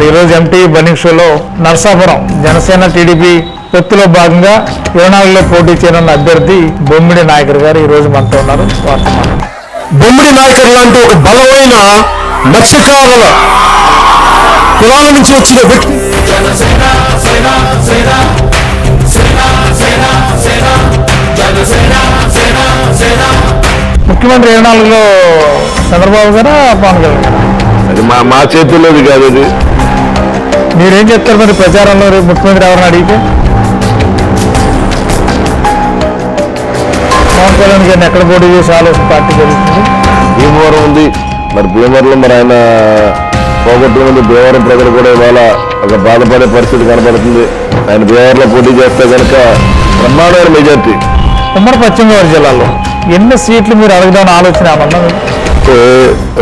ఈరోజు ఎంటీ బన్నింగ్ షోలో నరసాపురం జనసేన టీడీపీ పొత్తులో భాగంగా ఇరవై నాలుగులో పోటీ చేయనున్న అభ్యర్థి బొమ్మిడి నాయకర్ గారు ఈ రోజు మనతో ఉన్నారు. బొమ్మిడి నాయకుడు లాంటి ఒక బలమైన మత్స్యకారుల కులాల నుంచి వచ్చిన వ్యక్తి ముఖ్యమంత్రి ఇరవై నాలుగులో చంద్రబాబు గారా పవన్ కళ్యాణ్ గారా? అది మా మా చేతుల్లోది కాదు అది మీరేం చెప్తారు మరి ప్రచారంలో రేపు ముఖ్యమంత్రి ఎవరిని అడిగితే? పవన్ కళ్యాణ్ గారిని ఎక్కడ పోటీ చేసి ఆలోచన పార్టీ జరుగుతుంది? భీమవరం ఉంది. మరి భీమవరంలో మరి ఆయన పోగొట్టుకుంది భీమవరం ప్రజలు కూడా ఇవాళ ఒక బాధపడే పరిస్థితి కనబడుతుంది. ఆయన భీమవరంలో పోటీ చేస్తే కనుక బ్రహ్మాండమైన మెజార్టీ. ఉమ్మడి పశ్చిమ గోదావరి జిల్లాలో ఎన్ని సీట్లు మీరు అడగదామని ఆలోచన ఏమన్నా?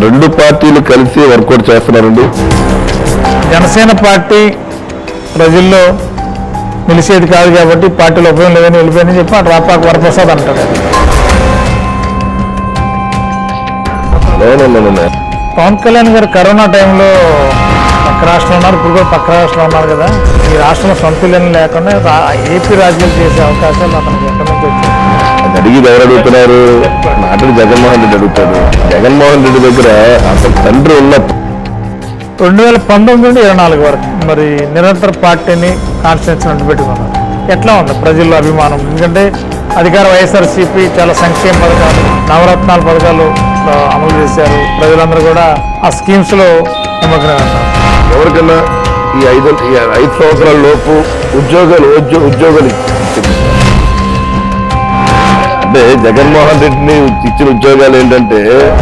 రెండు పార్టీలు కలిసి వర్కౌట్ చేస్తున్నారండి. జనసేన పార్టీ ప్రజల్లో నిలిచేది కాదు కాబట్టి పార్టీలో ఉపయోగం లేదని వెళ్ళిపోయిందని చెప్పి అటు రాపాక వరప్రసాద్ అంటాడు. పవన్ కళ్యాణ్ గారు కరోనా టైంలో పక్క రాష్ట్రంలో ఉన్నారు. ఇప్పుడు కూడా పక్క రాష్ట్రంలో ఉన్నారు కదా. ఈ రాష్ట్రంలో సొంతలేని లేకుండా ఏపీ రాజ్యాలు చేసే అవకాశాలు అతనికి ఎక్కడి నుంచి వచ్చాయి? అడిగి ఎవరు అడుగుతున్నారు? నాటుడు జగన్మోహన్ రెడ్డి అడుగుతాడు. జగన్మోహన్ రెడ్డి దగ్గర అసలు తండ్రి ఉన్న రెండు వేల పంతొమ్మిది నుండి ఇరవై నాలుగు వరకు మరి నిరంతర పార్టీని కాన్స్టిట్యూన్సీ పెట్టుకున్నారు. ఎట్లా ఉంది? ప్రజల్లో అభిమానం. ఎందుకంటే అధికార వైఎస్ఆర్సీపీ చాలా సంక్షేమ పథకాలు నవరత్నాల పథకాలు అమలు చేశారు. ప్రజలందరూ కూడా ఆ స్కీమ్స్లో ఎవరికైనా ఈ ఐదు ఈ ఐదు సంవత్సరాల లోపు ఉద్యోగాలు ఉద్యో ఉద్యోగాలు అంటే జగన్మోహన్ రెడ్డిని ఇచ్చిన ఉద్యోగాలు ఏంటంటే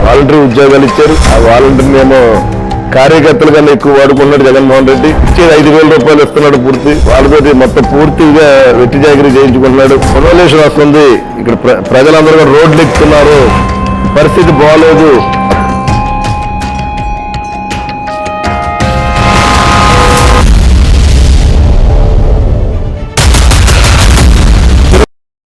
వాలంటరీ ఉద్యోగాలు ఇచ్చారు. ఆ వాలంటీర్ని ఏమో కార్యకర్తలు కన్నా ఎక్కువ వాడుకున్నాడు జగన్మోహన్ రెడ్డి. ఇచ్చేది ఐదు వేల రూపాయలు ఇస్తున్నాడు పూర్తి. వాళ్ళతో మొత్తం పూర్తిగా వెట్టి జాగిరి చేయించుకుంటున్నాడు. కొనోలేషన్ వస్తుంది. ఇక్కడ ప్ర- ప్రజలందరూ కూడా రోడ్లు ఎక్కుతున్నారు. పరిస్థితి బాగాలేదు.